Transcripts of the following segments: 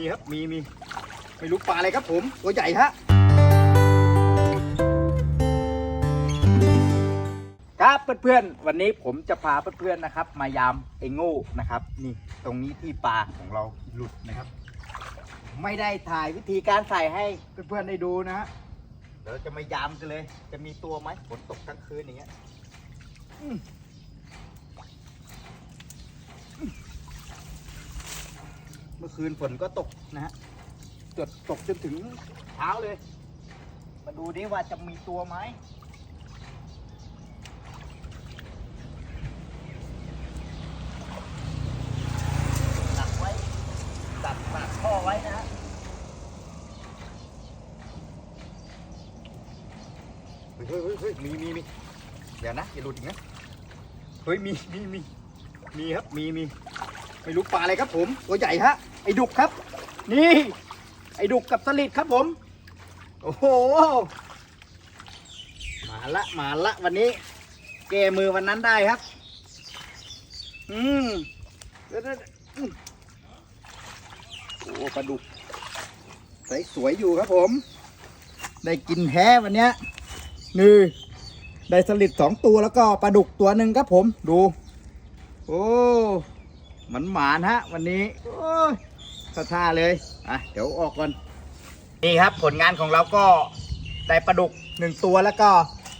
มีครับ มีมีไม่รู้ปลาอะไรครับผม ตัวใหญ่ฮะครับเพื่อนๆวันนี้ผมจะพาเพื่อนๆนะครับ มายามเอโง่นะครับ นี่ตรงนี้ที่ปลาของเราหลุดนะครับ ไม่ได้ถ่ายวิธีการใส่ให้เพื่อนๆได้ดูนะฮะเดี๋ยวจะมายามกันเลย จะมีตัวไหมฝนตกกลางคืนอย่างเงี้ยอืมเมื่อ คืนฝนก็ตกนะฮะจดตกจนถึงเช้าเลย มาดูดิว่าจะมีตัวไหมดักไว้ดักปากท่อไว้นะฮะเฮ้ยเฮ้ยเฮ้ยมีมีมีเดี๋ยวนะอย่าหลุดอีกนะ เฮ้ยมีมีมีมีครับมีมีไม่รู้ปลาอะไรครับผม ตัวใหญ่ฮะ ไอ้ดุกครับ นี่ ไอ้ดุกกับสลิดครับผม โอ้โห มาละมาละวันนี้ แก้มือวันนั้นได้ครับ อืมเดี๋ยวเดี๋ยวเดี๋ยวอืมโอ้ปลาดุกใสสวยอยู่ครับผม ได้กินแท้วันเนี้ยนี่ได้สลิดสองตัวแล้วก็ปลาดุกตัวหนึ่งครับผมดู โอ้ หมันหมานฮะ วันนี้โอ้ยท่าท่าเลยอะเดี๋ยวออกก่อนนี่ครับผลงานของเราก็ได้ปลาดุกหนึ่งตัวแล้วก็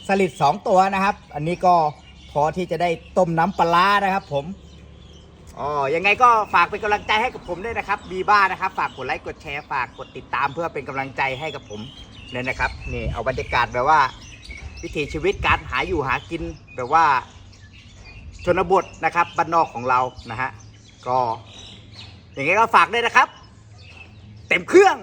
สลิดสองตัวนะครับ อันนี้ก็พอที่จะได้ต้มน้ำปลาร้านะครับ ผมอ๋อยังไงก็ฝากเป็นกำลังใจให้กับผมด้วยนะครับบีบ้านะครับ ฝากกดไลค์กดแชร์ฝากกดติดตามเพื่อเป็นกำลังใจให้กับผมเนี่ยนะครับนี่เอาบรรยากาศแบบว่า วิถีชีวิตการหาอยู่หากินแบบว่าชนบทนะครับบ้านนอกของเรานะฮะ ก็อย่างไงก็ฝากด้วยนะครับ เต็มเครื่อง